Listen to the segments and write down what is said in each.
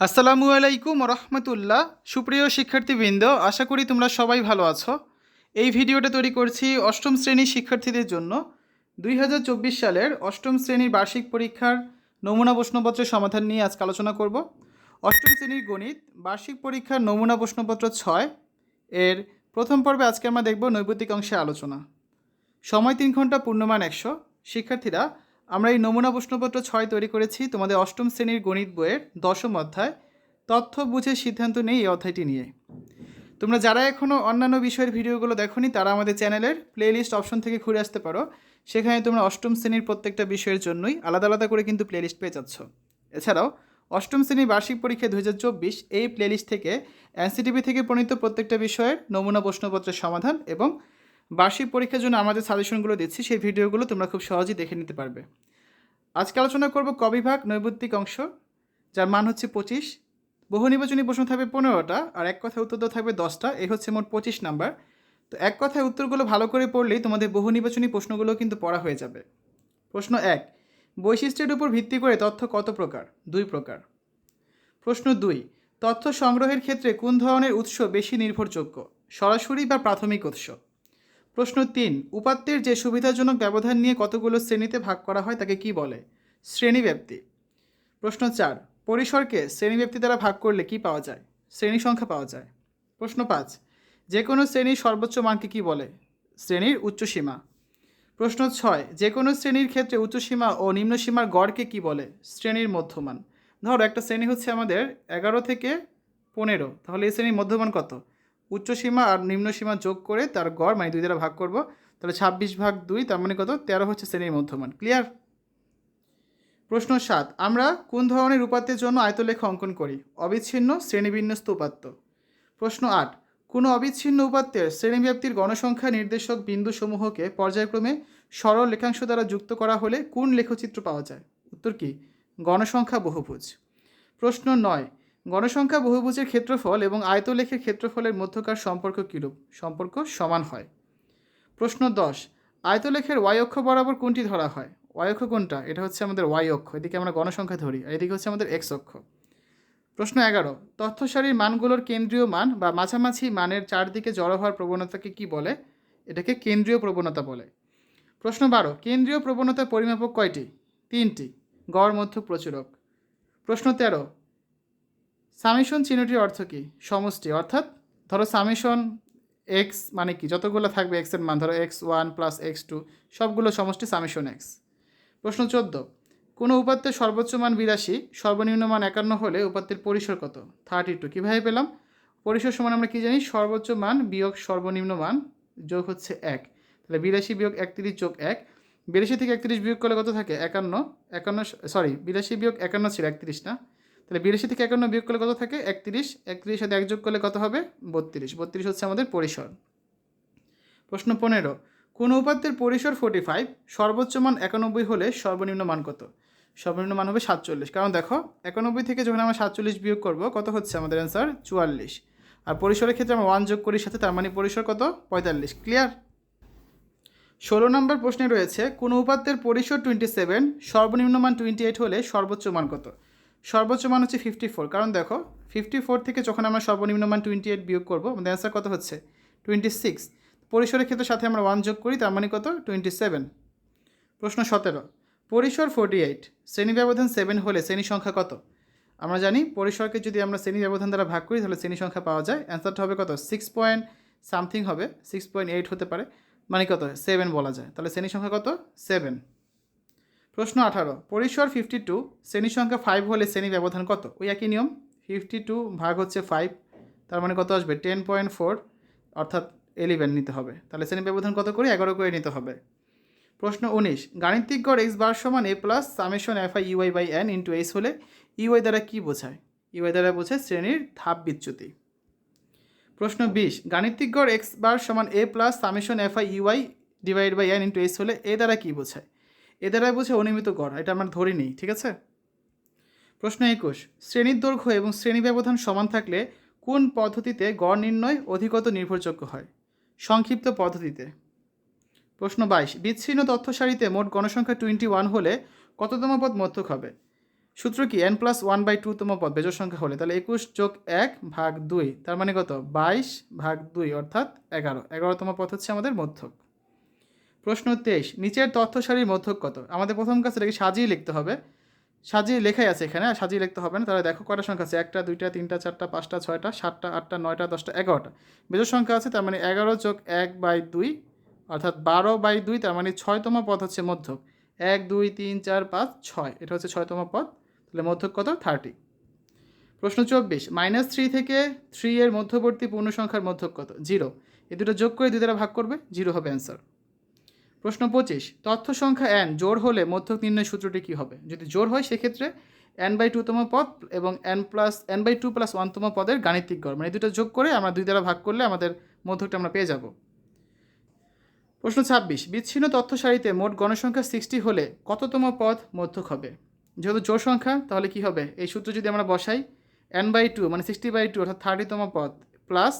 আসসালামু আলাইকুম রহমতুল্লাহ সুপ্রিয় শিক্ষার্থীবৃন্দ, আশা করি তোমরা সবাই ভালো আছো। এই ভিডিওটা তৈরি করছি অষ্টম শ্রেণির শিক্ষার্থীদের জন্য। দুই হাজার চব্বিশ সালের অষ্টম শ্রেণির বার্ষিক পরীক্ষার নমুনা প্রশ্নপত্রের সমাধান নিয়ে আজকে আলোচনা করব। অষ্টম শ্রেণির গণিত বার্ষিক পরীক্ষার নমুনা প্রশ্নপত্র ছয়। এর প্রথম পর্বে আজকে আমরা দেখব নৈবতিক অংশে আলোচনা। সময় তিন ঘণ্টা পূর্ণমান একশো। শিক্ষার্থীরা আমরা এই নমুনা প্রশ্নপত্র ছয় তৈরি করেছি। তোমাদের অষ্টম শ্রেণির গণিত বইয়ের দশম অধ্যায়। তথ্য বুঝে সিদ্ধান্ত নেই এই অধ্যায়টি নিয়ে। তোমরা যারা এখনও অন্যান্য বিষয়ের ভিডিওগুলো দেখোনি, তারা আমাদের চ্যানেলের প্লেলিস্ট অপশন থেকে ঘুরে আসতে পারো। সেখানে তোমরা অষ্টম শ্রেণির প্রত্যেকটা বিষয়ের জন্যই আলাদা আলাদা করে কিন্তু প্লেলিস্ট পেয়ে যাচ্ছ। এছাড়াও, অষ্টম শ্রেণির বার্ষিক পরীক্ষা দু হাজার চব্বিশ এই প্লেলিস্ট থেকে এনসিটিভি থেকে প্রণীত প্রত্যেকটা বিষয়ের নমুনা প্রশ্নপত্রের সমাধান এবং বার্ষিক পরীক্ষার জন্য আমাদের সাজেশনগুলো দিচ্ছি, সেই ভিডিওগুলো তোমরা খুব সহজেই দেখে নিতে পারবে। আজকে আলোচনা করব কবিভাগ নৈবত্তিক অংশ, যার মান হচ্ছে পঁচিশ। বহু নির্বাচনী প্রশ্ন থাকবে পনেরোটা, আর এক কথায় উত্তর থাকবে দশটা এই হচ্ছে মোট পঁচিশ নাম্বার। তো এক কথায় উত্তরগুলো ভালো করে পড়লেই তোমাদের বহু নির্বাচনী প্রশ্নগুলো কিন্তু পড়া হয়ে যাবে। প্রশ্ন এক, বৈশিষ্ট্যের উপর ভিত্তি করে তথ্য কত প্রকার? দুই প্রকার। প্রশ্ন দুই, তথ্য সংগ্রহের ক্ষেত্রে কোন ধরনের উৎস বেশি নির্ভরযোগ্য? সরাসরি বা প্রাথমিক উৎস? প্রশ্ন তিন, উপাত্তের যে সুবিধাজনক ব্যবধান নিয়ে কতগুলো শ্রেণীতে ভাগ করা হয় তাকে কি বলে? শ্রেণীব্যাপ্তি। প্রশ্ন চার, পরিসরকে শ্রেণীব্যাপ্তি দ্বারা ভাগ করলে কি পাওয়া যায়? শ্রেণি সংখ্যা পাওয়া যায়। প্রশ্ন পাঁচ যে কোনো শ্রেণির সর্বোচ্চ মানকে কি বলে? শ্রেণির উচ্চসীমা প্রশ্ন ছয় যে কোনো শ্রেণির ক্ষেত্রে উচ্চসীমা ও নিম্নসীমার গড়কে কি বলে? শ্রেণির মধ্যমান। ধরো একটা শ্রেণি হচ্ছে আমাদের এগারো থেকে পনেরো, তাহলে এই শ্রেণির মধ্যমান কত? উচ্চসীমা আর নিম্নসীমা যোগ করে তার গড় মানে দুই দ্বারা ভাগ করব। তাহলে ছাব্বিশ ভাগ দুই, তার মানে কত? তেরো হচ্ছে শ্রেণির মধ্যমান। ক্লিয়ার প্রশ্ন সাত, আমরা কোন ধরনের উপাত্তের জন্য আয়তলেখা অঙ্কন করি? অবিচ্ছিন্ন, শ্রেণীবিন্যস্ত উপাত্ত। প্রশ্ন আট, কোনো অবিচ্ছিন্ন উপাত্তের শ্রেণীব্যাপ্তির গণসংখ্যা নির্দেশক বিন্দুসমূহকে পর্যায়ক্রমে সরল লেখাংশ দ্বারা যুক্ত করা হলে কোন লেখচিত্র পাওয়া যায়? উত্তর কি? গণসংখ্যা বহুভুজ। প্রশ্ন নয় গণসংখ্যা বহুভুজের ক্ষেত্রফল এবং আয়তলেখের ক্ষেত্রফলের মধ্যকার সম্পর্ক কীরূপ? সম্পর্ক সমান হয়। প্রশ্ন দশ, আয়তলেখের ওয়াই অক্ষ বরাবর কোনটি ধরা হয়? ওয়াই অক্ষ কোনটা? এটা হচ্ছে আমাদের ওয়াই অক্ষ। এদিকে আমরা গণসংখ্যা ধরি, আর এদিকে হচ্ছে আমাদের এক্স অক্ষ। প্রশ্ন এগারো তথ্য সারির মানগুলোর কেন্দ্রীয় মান বা মাঝামাঝি মানের চারদিকে জড়ো হওয়ার প্রবণতাকে কি বলে? এটাকে কেন্দ্রীয় প্রবণতা বলে। প্রশ্ন বারো, কেন্দ্রীয় প্রবণতা পরিমাপক কয়টি? তিনটি। গড় মধ্য প্রচুরক। প্রশ্ন তেরো সামেশন চিহ্নটির অর্থ কী? সমষ্টি। অর্থাৎ ধরো সামেশন এক্স মানে কি? যতগুলো থাকবে এক্সের মান, ধরো X one plus X two সবগুলো সমষ্টি সামেশন এক্স প্রশ্ন চোদ্দ। কোনো উপাত্তের সর্বোচ্চ মান বিরাশি, সর্বনিম্ন মান একান্ন হলে উপাত্তের পরিসর কত? থার্টি টু কীভাবে পেলাম? পরিসর সমান আমরা কি জানি? সর্বোচ্চ মান বিয়োগ সর্বনিম্ন মান যোগ হচ্ছে এক। তাহলে বিরাশি বিয়োগ একত্রিশ যোগ এক। বিরাশি থেকে একত্রিশ বিয়োগ করলে কত থাকে? একান্ন। একান্ন সরি বিরাশি বিয়োগ একান্ন ছিল, একত্রিশ না? তাহলে বিরাশি থেকে একান্ন বিয়োগ করলে কত থাকে? একত্রিশ। একত্রিশ সাথে এক যোগ করলে কত হবে? বত্রিশ। বত্রিশ হচ্ছে আমাদের পরিসর। প্রশ্ন পনেরো। কোন উপাত্তের পরিসর ফোর্টি ফাইভ সর্বোচ্চ মান একানব্বই হলে সর্বনিম্ন মান কত? সর্বনিম্ন মান হবে সাতচল্লিশ। কারণ দেখো, একানব্বই থেকে যখন আমরা সাতচল্লিশ বিয়োগ করব, কত হচ্ছে আমাদের অ্যান্সার চুয়াল্লিশ। আর পরিসরের ক্ষেত্রে আমরা ওয়ান যোগ করি সাথে তার মানে পরিসর কত? পঁয়তাল্লিশ। ক্লিয়ার ষোলো নম্বর প্রশ্নে রয়েছে, কোন উপাত্তের পরিসর টোয়েন্টি সেভেন সর্বনিম্ন মান টোয়েন্টি এইট হলে সর্বোচ্চ মান কত? সর্বোচ্চ মান হচ্ছে ফিফটি ফোর কারণ দেখো ফিফটি ফোর থেকে যখন আমরা সর্বনিম্ন মান টোয়েন্টি এইট বিয়োগ করব আমাদের অ্যান্সার কত হচ্ছে? টোয়েন্টি সিক্স পরিসরের ক্ষেত্রে সাথে আমরা ওয়ান যোগ করি, তার মানে কত? টোয়েন্টি সেভেন প্রশ্ন সতেরো। পরিসর ফোর্টি এইট শ্রেণি ব্যবধান সেভেন হলে শ্রেণি সংখ্যা কত? আমরা জানি পরিসরকে যদি আমরা শ্রেণি ব্যবধান দ্বারা ভাগ করি, তাহলে শ্রেণি সংখ্যা পাওয়া যায়। অ্যান্সারটা হবে কত? সিক্স পয়েন্ট সামথিং হবে। সিক্স পয়েন্ট এইট হতে পারে। মানে কত? সেভেন বলা যায়। তাহলে শ্রেণি সংখ্যা কত? সেভেন প্রশ্ন আঠারো, পরিসর ফিফটি টু শ্রেণি সংখ্যা ফাইভ হলে শ্রেণি ব্যবধান কত? ওই একই নিয়ম ফিফটি টু ভাগ হচ্ছে ফাইভ তার মানে কত আসবে? টেন পয়েন্ট ফোর অর্থাৎ এলিভেন নিতে হবে। তাহলে শ্রেণি ব্যবধান কত করে? এগারো করে নিতে হবে। প্রশ্ন উনিশ, গাণিতিক গড় এক্স বার সমান A plus summation F I UI by N into H হলে ইউআই দ্বারা কী বোঝায়? ইউআই দ্বারা বোঝায় শ্রেণির ধাপ বিচ্যুতি। প্রশ্ন বিশ, গাণিতিক গড় এক্স বার সমান A plus summation F I UI divide by N into H হলে এ দ্বারা কী বোঝায়? এ দ্বারা বোঝায় অনিয়মিত গড় এটা আমরা ধরি নিই, ঠিক আছে? প্রশ্ন একুশ, শ্রেণির দৈর্ঘ্য এবং শ্রেণি ব্যবধান সমান থাকলে কোন পদ্ধতিতে গড় নির্ণয় অধিকত নির্ভরযোগ্য হয়? সংক্ষিপ্ত পদ্ধতিতে। প্রশ্ন বাইশ, বিচ্ছিন্ন তথ্য সারিতে মোট গণসংখ্যা টোয়েন্টি ওয়ান হলে কততম পদ মধ্যক হবে? সূত্র কি এন প্লাস ওয়ান বাই টুতম পদ বেজোর সংখ্যা হলে, তাহলে একুশ যোগ এক ভাগ দুই, তার মানে কত? বাইশ ভাগ দুই, অর্থাৎ এগারো, এগারোতম পদ হচ্ছে আমাদের মধ্যক। প্রশ্ন তেইশ, নিচের তথ্য সারির মধ্যক কত? আমাদের প্রথম কাছে এটাকে সাজিয়ে লিখতে হবে। সাজিয়ে লেখাই আছে এখানে, আর সাজিয়ে লিখতে হবে না, তাহলে দেখো কটা সংখ্যা আছে? একটা, দুইটা, তিনটা, চারটা, পাঁচটা, ছয়টা, সাতটা, আটটা, নয়টা, দশটা, এগারোটা। বেজোর সংখ্যা আছে, তার মানে এগারো যোগ এক বাই দুই, অর্থাৎ বারো বাই দুই, তার মানে ছয়তম পদ হচ্ছে মধ্যক। এক, দুই, তিন, চার, পাঁচ, ছয়, এটা হচ্ছে ছয়তম পদ, তাহলে মধ্যক কত? থার্টি। প্রশ্ন চব্বিশ, মাইনাস থ্রি থেকে থ্রি এর মধ্যবর্তী পূর্ণ সংখ্যার মধ্যক কত? জিরো। এই দুটো যোগ করে দুই দ্বারা ভাগ করবে, জিরো হবে অ্যান্সার। প্রশ্ন পঁচিশ, তথ্য সংখ্যা এন জোর হলে মধ্যক নির্ণয় সূত্রটি কী হবে? যদি জোর হয়, সেক্ষেত্রে এন বাই টুতম পদ এবং N plus N by two plus ওয়ানতম পদের গাণিতিক গড় মানে দুটো যোগ করে আমরা দুই দ্বারা ভাগ করলে আমাদের মধ্যকটা আমরা পেয়ে যাব। প্রশ্ন ছাব্বিশ, বিচ্ছিন্ন তথ্য সারিতে মোট গণসংখ্যা সিক্সটি হলে কততম পদ মধ্যক হবে? যেহেতু জোর সংখ্যা, তাহলে কি হবে? এই সূত্র যদি আমরা বসাই এন বাই টু মানে সিক্সটি বাই টু অর্থাৎ থার্টিতম পদ plus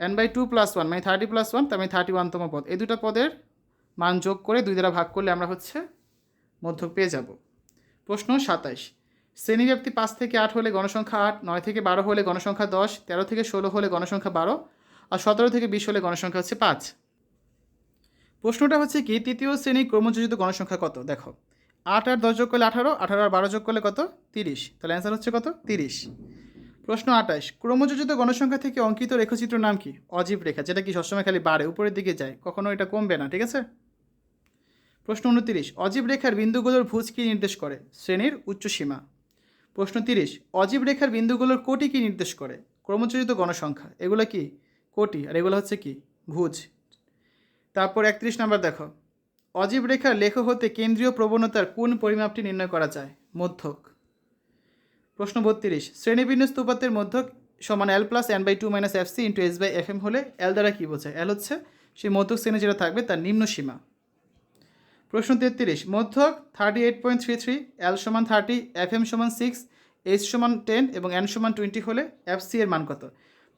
N by two plus one মানে থার্টি প্লাস ওয়ান তার মানে থার্টি ওয়ানতম পদ। এই দুটো পদের মান যোগ করে দুই দ্বারা ভাগ করলে আমরা হচ্ছে মধ্যক পেয়ে যাব। প্রশ্ন সাতাইশ। শ্রেণীব্যাপ্তি পাঁচ থেকে আট হলে গণসংখ্যা আট, নয় থেকে বারো হলে গণসংখ্যা দশ, তেরো থেকে ষোলো হলে গণসংখ্যা বারো আর সতেরো থেকে বিশ হলে গণসংখ্যা হচ্ছে পাঁচ। প্রশ্নটা হচ্ছে কি, তৃতীয় শ্রেণি ক্রমযোজিত গণসংখ্যা কত? দেখো, আট আর দশ যোগ করলে আঠারো আঠারো আর বারো যোগ করলে কত? তিরিশ। তাহলে অ্যান্সার হচ্ছে কত? তিরিশ। প্রশ্ন আঠাশ ক্রমযোজিত গণসংখ্যা থেকে অঙ্কিত রেখচিত্র নাম কি? অজীব রেখা, যেটা কি সবসময় খালি বাড়ে উপরের দিকে যায়, কখনো এটা কমবে না, ঠিক আছে? প্রশ্ন উনতিরিশ, অজীব রেখার বিন্দুগুলোর ভুজ কি নির্দেশ করে? শ্রেণির উচ্চ সীমা প্রশ্ন তিরিশ, অজীব রেখার বিন্দুগুলোর কোটি কি নির্দেশ করে? ক্রমচরিত গণসংখ্যা, এগুলো কি? কোটি, আর এগুলো হচ্ছে কি? ভুজ। তারপর একত্রিশ নাম্বার দেখো। অজীব রেখার লেখ হতে কেন্দ্রীয় প্রবণতার কোন পরিমাপটি নির্ণয় করা যায়? মধ্যক। প্রশ্ন বত্রিশ, শ্রেণীবিন্যস্ত উপাত্তের মধ্যক সমান L plus N by two minus F C into S by F M হলে এল দ্বারা কী বোঝায়? এল হচ্ছে সেই মধ্যক শ্রেণি যেটা থাকবে তার নিম্ন সীমা প্রশ্ন তেত্রিশ, মধ্যক thirty eight point three three L সমান থার্টি এফ এম সমান সিক্স এইচ সমান টেন এবং এন সমান টোয়েন্টি হলে এফ সি এর মান কত?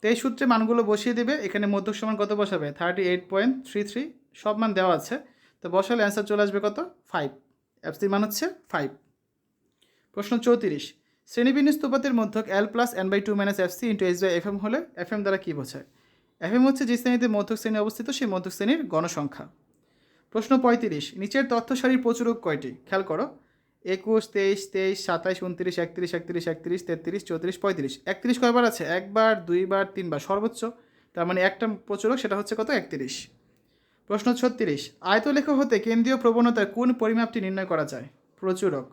তো এই সূত্রে মানগুলো বসিয়ে দেবে, এখানে মধ্যক সমান কত বসাবে? Thirty eight point three three সব মান দেওয়া আছে। তো বসালে অ্যান্সার চলে আসবে কত? ফাইভ এফ সির মান হচ্ছে ফাইভ প্রশ্ন চৌত্রিশ, শ্রেণীবিন্যস্ত উপাত্তের মধ্যক L plus N by two minus F C into H by F M হলে এফ এম দ্বারা কী বোঝায়? এফ এম হচ্ছে যে শ্রেণীতে মধ্যক শ্রেণি অবস্থিত, সেই মধ্যক শ্রেণির গণসংখ্যা। প্রশ্ন পঁয়ত্রিশ, নিচের তথ্য সারির প্রচুরক কয়টি? খেয়াল করো। একুশ, তেইশ তেইশ, সাতাইশ, উনত্রিশ, একত্রিশ একত্রিশ একত্রিশ, তেত্রিশ, চৌত্রিশ, পঁয়ত্রিশ। একত্রিশ কয়বার আছে? একবার, দুইবার, তিনবার। সর্বোচ্চ। তার মানে একটা প্রচুরক, সেটা হচ্ছে কত? একত্রিশ। প্রশ্ন ছত্রিশ, আয়তলেখ হতে কেন্দ্রীয় প্রবণতার কোন পরিমাপটি নির্ণয় করা যায়? প্রচুরক।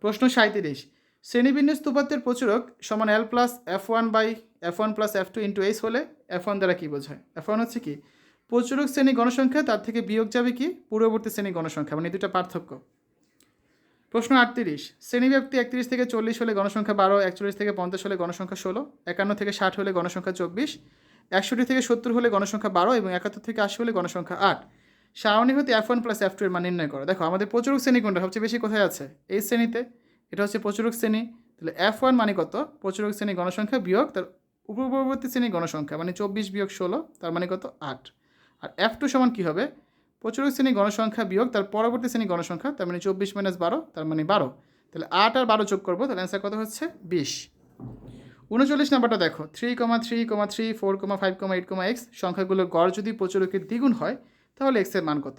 প্রশ্ন সাঁত্রিশ শ্রেণীবিন্যস্ত উপাত্তের প্রচুরক সমান L plus F one by F one plus F two into H হলে এফ ওয়ান দ্বারা কী বোঝায়? এফ ওয়ান হচ্ছে কি? প্রচুরক শ্রেণি গণসংখ্যা, তার থেকে বিয়োগ যাবে কি? পূর্ববর্তী শ্রেণি গণসংখ্যা মানে দুটো পার্থক্য। প্রশ্ন আটত্রিশ, শ্রেণীব্যাপ্তি একত্রিশ থেকে চল্লিশ হলে গণসংখ্যা বারো, একচল্লিশ থেকে পঞ্চাশ হলে গণসংখ্যা ষোলো, একান্ন থেকে ষাট হলে গণসংখ্যা চব্বিশ, একষট্টি থেকে সত্তর হলে গণসংখ্যা বারো এবং একাত্তর থেকে আশি হলে গণসংখ্যা আট। সারণী হতে F one plus F two এর মান নির্ণয় করো। দেখো, আমাদের প্রচুরক শ্রেণি কোনটা? সবচেয়ে বেশি কোথায় আছে? এই শ্রেণীতে। এটা হচ্ছে প্রচুরক শ্রেণি। তাহলে এফ ওয়ান মানে কত? প্রচুরক শ্রেণি গণসংখ্যা বিয়োগ, তার উপপূর্ববর্তী শ্রেণি গণসংখ্যা মানে চব্বিশ বিয়োগ ষোলো, তার মানে কত? আট। আর এফ টু সমান কী হবে? প্রচুরক শ্রেণি গণসংখ্যা বিয়োগ, তার পরবর্তী শ্রেণি গণসংখ্যা, তার মানে চব্বিশ মাইনাস বারো, তার মানে বারো। তাহলে আট আর বারো যোগ করব, তাহলে অ্যান্সার কত হচ্ছে? বিশ। উনচল্লিশ নাম্বারটা দেখো three comma three comma three four comma five comma eight comma X সংখ্যাগুলোর গড় যদি প্রচুরকের দ্বিগুণ হয়, তাহলে এক্সের মান কত?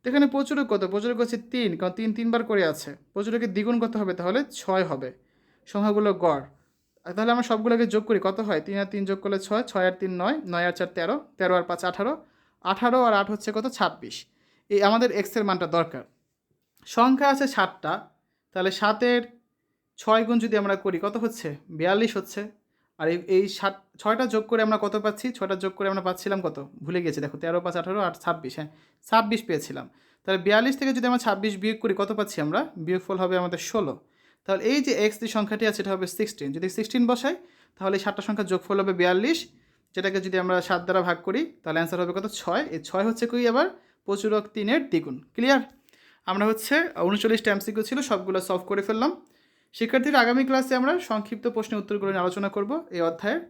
তো এখানে প্রচুরক কত? প্রচুরক হচ্ছে তিন, কারণ তিন তিনবার করে আছে। প্রচুরকের দ্বিগুণ কত হবে? তাহলে ছয় হবে সংখ্যাগুলোর গড়। তাহলে আমরা সবগুলোকে যোগ করি, কত হয়? তিন আর তিন যোগ করলে ছয় ছয় আর তিন নয় নয় আর চার তেরো তেরো আর পাঁচ আঠারো আঠারো আর আট হচ্ছে কত? ছাব্বিশ। এই আমাদের এক্সের মানটা দরকার। সংখ্যা আছে সাতটা। তাহলে সাতের ছয় গুণ যদি আমরা করি, কত হচ্ছে? বিয়াল্লিশ হচ্ছে। আর এই এই সাত, ছয়টা যোগ করে আমরা কত পাচ্ছি? ছয়টা যোগ করে আমরা পাচ্ছিলাম কত? ভুলে গেছি, দেখো, তেরো, পাঁচ, আঠারো আর ছাব্বিশ হ্যাঁ ছাব্বিশ পেয়েছিলাম। তাহলে বিয়াল্লিশ থেকে যদি আমরা ছাব্বিশ বিয়োগ করি, কত পাচ্ছি আমরা? বিয়োগফল হবে আমাদের ষোলো। তাহলে এই যে এক্স যে সংখ্যাটি আছে এটা হবে সিক্সটিন যদি সিক্সটিন বসাই, তাহলে সাতটা সংখ্যার যোগফল হবে বিয়াল্লিশ। যেটাকে যদি আমরা সাত দ্বারা ভাগ করি, তাহলে অ্যান্সার হবে কত? ছয়। এই ছয় হচ্ছে কই আবার? প্রচুরক তিনের দ্বিগুণ। ক্লিয়ার আমরা হচ্ছে উনচল্লিশটা এমসিকিউ ছিল, সবগুলো সলভ করে ফেললাম। শিক্ষার্থীর আগামী ক্লাসে আমরা সংক্ষিপ্ত প্রশ্নের উত্তরগুলো নিয়ে আলোচনা করব। এই অধ্যায়ের,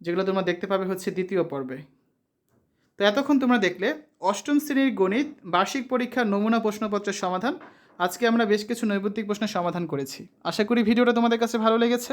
যেগুলো তোমরা দেখতে পাবে হচ্ছে দ্বিতীয় পর্বে। তো এতক্ষণ তোমরা দেখলে অষ্টম শ্রেণির গণিত, বার্ষিক পরীক্ষার নমুনা প্রশ্নপত্রের সমাধান। আজকে আমরা বেশ কিছু নৈবত্তিক প্রশ্নের সমাধান করেছি। আশা করি ভিডিওটা তোমাদের কাছে ভালো লেগেছে।